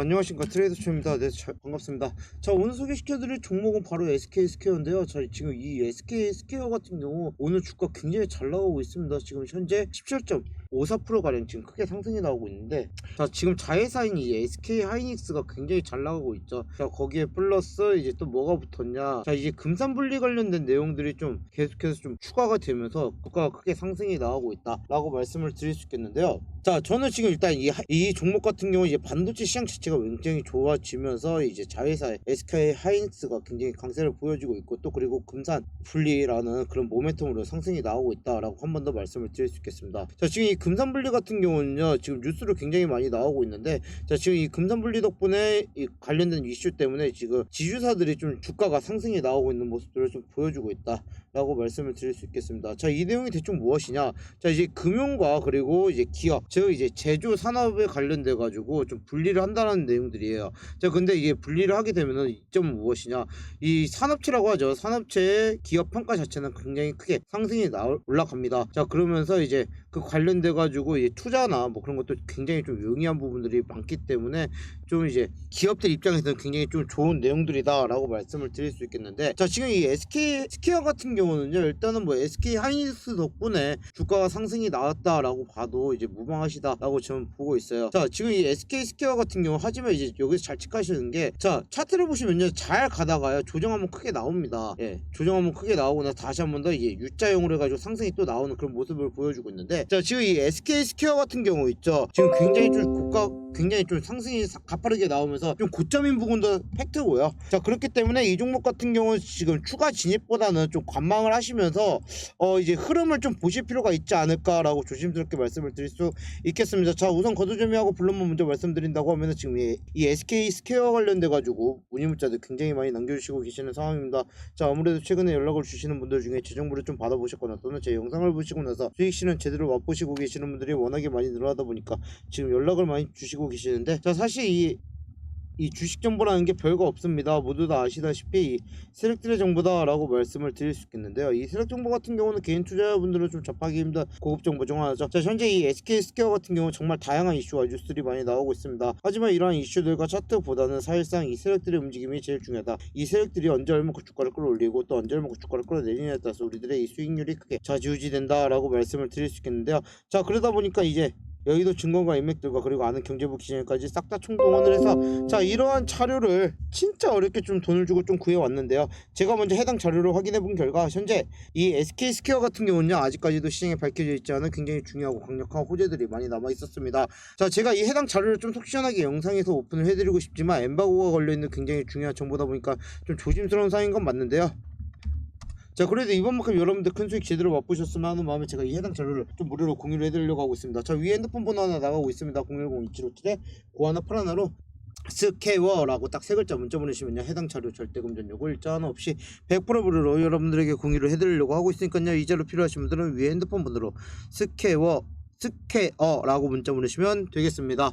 안녕하십니까 트레이더쇼입니다. 네, 잘- 반갑습니다. 자 오늘 소개시켜드릴 종목은 바로 SK 스퀘어인데요. 자 지금 이 SK 스퀘어 같은 경우 오늘 주가 굉장히 잘 나오고 있습니다. 지금 현재 17.54% 가량 지금 크게 상승이 나오고 있는데 자 지금 자회사인 이 SK 하이닉스가 굉장히 잘 나가고 있죠. 자 거기에 플러스 이제 또 뭐가 붙었냐? 자 이제 금산분리 관련된 내용들이 좀 계속해서 좀 추가가 되면서 주가가 크게 상승이 나오고 있다 라고 말씀을 드릴 수 있겠는데요. 자 저는 지금 일단 이, 하- 이 종목 같은 경우 이제 반도체 시장 자체가 굉장히 좋아지면서 이제 자회사 SK 하이닉스가 굉장히 강세를 보여주고 있고 또 그리고 금산 분리라는 그런 모멘텀으로 상승이 나오고 있다라고 한 번 더 말씀을 드릴 수 있겠습니다. 자 지금 이 금산 분리 같은 경우는요 지금 뉴스로 굉장히 많이 나오고 있는데 자 지금 이 금산 분리 덕분에 이 관련된 이슈 때문에 지금 지주사들이 좀 주가가 상승이 나오고 있는 모습들을 좀 보여주고 있다라고 말씀을 드릴 수 있겠습니다. 자 이 내용이 대충 무엇이냐? 자 이제 금융과 그리고 이제 기업 즉 이제 제조 산업에 관련돼 가지고 좀 분리를 한다는 내용들이에요. 자 근데 이게 분리를 하게 되면은 이점은 무엇이냐? 이 산업체라고 하죠. 산업체의 기업 평가 자체는 굉장히 크게 상승이 나 올라갑니다. 자 그러면서 이제 그 관련 돼 가지고 이제 투자나 뭐 그런 것도 굉장히 좀 용이한 부분들이 많기 때문에 좀 이제 기업들 입장에서는 굉장히 좀 좋은 내용들이다라고 말씀을 드릴 수 있겠는데 자 지금 이 SK 스퀘어 같은 경우는요 일단은 뭐 SK 하이닉스 덕분에 주가가 상승이 나왔다라고 봐도 이제 무방하시다라고 저는 보고 있어요. 자 지금 이 SK 스퀘어 같은 경우 하지만 이제 여기서 잘 체크하시는 게 자 차트를 보시면요 잘 가다가요 조정하면 크게 나옵니다. 예 조정하면 크게 나오거나 다시 한번 더 이게 U자형으로 해가지고 상승이 또 나오는 그런 모습을 보여주고 있는데 자 지금 이 SK 스퀘어 같은 경우 있죠? 지금 굉장히 좀 고가 굉장히 좀 상승이 사- 가파르게 나오면서 좀 고점인 부분도 팩트고요. 자 그렇기 때문에 이 종목 같은 경우는 지금 추가 진입보다는 좀 관망을 하시면서 어 이제 흐름을 좀 보실 필요가 있지 않을까라고 조심스럽게 말씀을 드릴 수 있겠습니다. 자 우선 거두절미하고 블룸만 먼저 말씀드린다고 하면은 지금 이, 이 SK 스퀘어 관련돼 가지고 문의 문자들 굉장히 많이 남겨주시고 계시는 상황입니다. 자 아무래도 최근에 연락을 주시는 분들 중에 제 정보를 좀 받아보셨거나 또는 제 영상을 보시고 나서 수익 실현 제대로 맛보시고 계시는 분들이 워낙에 많이 늘어나다 보니까 지금 연락을 많이 주시고 계시는데 자 사실 이 이 주식 정보라는 게 별거 없습니다. 모두 다 아시다시피 이 세력들의 정보다라고 말씀을 드릴 수 있겠는데요. 이 세력 정보 같은 경우는 개인 투자자분들은 좀 접하기 힘든 고급 정보 중 하나죠. 자, 현재 이 SK 스퀘어 같은 경우 정말 다양한 이슈와 뉴스들이 많이 나오고 있습니다. 하지만 이러한 이슈들과 차트보다는 사실상 이 세력들의 움직임이 제일 중요하다. 이 세력들이 언제 얼마큼 주가를 끌어올리고 또 언제 얼마큼 주가를 끌어내리냐에 따라서 우리들의 이 수익률이 크게 좌지우지된다라고 말씀을 드릴 수 있겠는데요. 자, 그러다 보니까 이제 여의도 증권가 인맥들과 그리고 아는 경제부 기자님까지 싹 다 총동원을 해서 자 이러한 자료를 진짜 어렵게 좀 돈을 주고 좀 구해왔는데요. 제가 먼저 해당 자료를 확인해 본 결과 현재 이 SK 스퀘어 같은 경우는요 아직까지도 시장에 밝혀져 있지 않은 굉장히 중요하고 강력한 호재들이 많이 남아 있었습니다. 자 제가 이 해당 자료를 좀 속 시원하게 영상에서 오픈을 해드리고 싶지만 엠바고가 걸려있는 굉장히 중요한 정보다 보니까 좀 조심스러운 사항인 건 맞는데요 자 그래도 이번만큼 여러분들 큰 수익 제대로 맛보셨으면 하는 마음에 제가 이 해당 자료를 좀 무료로 공유를 해드리려고 하고 있습니다. 자 위에 핸드폰 번호 하나 나가고 있습니다. 010-2757에 고 하나 팔 하나로 스케워라고 딱 세 글자 문자 보내시면요. 해당 자료 절대금 전요금 일자 하나 없이 100% 무료로 여러분들에게 공유를 해드리려고 하고 있으니까요. 이 자료 필요하신 분들은 위에 핸드폰 번호로 스케워 스케어라고 문자 보내시면 되겠습니다